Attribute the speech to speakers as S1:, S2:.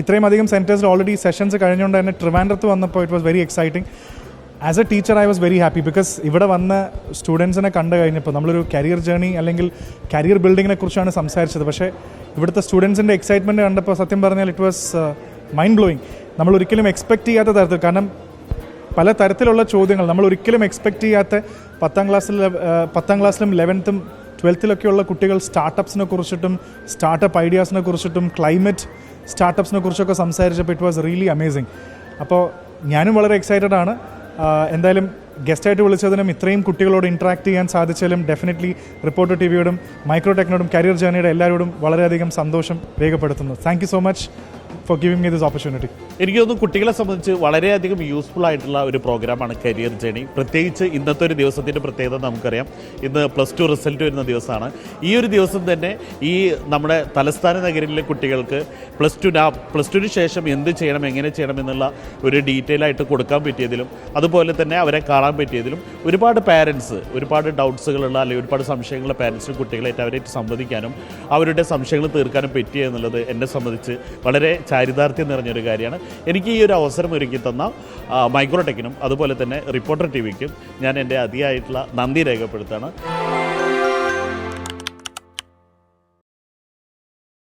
S1: ഇത്രയും അധികം സെന്റേഴ്സിൽ already sessions കഴിഞ്ഞുകൊണ്ട് തന്നെ ട്രിവാൻഡ്രത്ത് വന്നപ്പോൾ it was very exciting as a teacher I was very happy because ഇവിടെ വന്ന സ്റ്റുഡൻസിനെ കണ്ടു കഴിഞ്ഞപ്പോൾ നമ്മളൊരു കരിയർ ജേണി അല്ലെങ്കിൽ കരിയർ ബിൽഡിങ്ങിനെ കുറിച്ചാണ് സംസാരിച്ചത്. പക്ഷേ ഇവിടുത്തെ സ്റ്റുഡൻസിന്റെ എക്സൈറ്റ്മെന്റ് കണ്ടപ്പോൾ സത്യം പറഞ്ഞാൽ ഇറ്റ് വാസ് മൈൻഡ് ബ്ലോയിങ് നമ്മൾ ഒരിക്കലും എക്സ്പെക്ട് ചെയ്യാത്ത തരത്തിൽ കാരണം പല തരത്തിലുള്ള ചോദ്യങ്ങൾ. നമ്മൾ ഒരിക്കലും എക്സ്പെക്ട് ചെയ്യാത്ത പത്താം ക്ലാസ്സിൽ പത്താം ക്ലാസ്സിലും ലെവൻത്തും ട്വൽത്തിലൊക്കെയുള്ള കുട്ടികൾ സ്റ്റാർട്ടപ്സിനെ കുറിച്ചിട്ടും സ്റ്റാർട്ടപ്പ് ഐഡിയാസിനെ കുറിച്ചിട്ടും ക്ലൈമറ്റ് സ്റ്റാർട്ടപ്സിനെ കുറിച്ചൊക്കെ സംസാരിച്ചപ്പോൾ ഇറ്റ് വാസ് റിയലി അമേസിങ് അപ്പോൾ ഞാനും വളരെ എക്സൈറ്റഡ് ആണ്. എന്തായാലും ഗസ്റ്റായിട്ട് വിളിച്ചതിനും ഇത്രയും കുട്ടികളോട് ഇൻട്രാക്ട് ചെയ്യാൻ സാധിച്ചാലും ഡെഫിനറ്റ്ലി റിപ്പോർട്ടർ ടി വിയോടും മൈക്രോടെക്നോടും കരിയർ ജേർണിയുടെ എല്ലാവരോടും വളരെയധികം സന്തോഷം രേഖപ്പെടുത്തുന്നു. Thank so much for giving me this opportunity
S2: എനിക്ക് തോന്നുന്നു കുട്ടികളെ സംബന്ധിച്ച് വളരെയധികം യൂസ്ഫുൾ ആയിട്ടുള്ള ഒരു പ്രോഗ്രാമാണ് കരിയർ ജേണി പ്രത്യേകിച്ച് ഇന്നത്തെ ഒരു ദിവസത്തിന്റെ പ്രത്യേകത നമുക്കറിയാം. ഇന്ന് പ്ലസ് ടു റിസൾട്ട് വരുന്ന ദിവസമാണ്. ഈ ഒരു ദിവസം തന്നെ ഈ നമ്മുടെ തലസ്ഥാന നഗരിലെ കുട്ടികൾക്ക് പ്ലസ് ടു പ്ലസ് ടുവിന് ശേഷം എന്ത് ചെയ്യണം എങ്ങനെ ചെയ്യണം എന്നുള്ള ഒരു ഡീറ്റെയിൽ ആയിട്ട് കൊടുക്കാൻ പറ്റിയതിലും അതുപോലെ തന്നെ അവരെ കാണാൻ പറ്റിയതിലും ഒരുപാട് പാരൻസ് ഒരുപാട് ഡൗട്ട്സുകളുള്ള അല്ലെങ്കിൽ ഒരുപാട് സംശയങ്ങളുള്ള പാരൻസിനും കുട്ടികളായിട്ട് അവരായിട്ട് സംവദിക്കാനും അവരുടെ സംശയങ്ങൾ തീർക്കാനും പറ്റിയ എന്നുള്ളത് എന്നെ സംബന്ധിച്ച് വളരെ ചാരിതാർത്ഥ്യം നിറഞ്ഞൊരു കാര്യമാണ്. എനിക്ക് ഈ ഒരു അവസരം ഒരുക്കി തന്ന മൈക്രോടെക്കിനും അതുപോലെ തന്നെ റിപ്പോർട്ടർ ടി വിക്കും ഞാൻ എന്റെ അതിയായിട്ടുള്ള നന്ദി രേഖപ്പെടുത്താണ്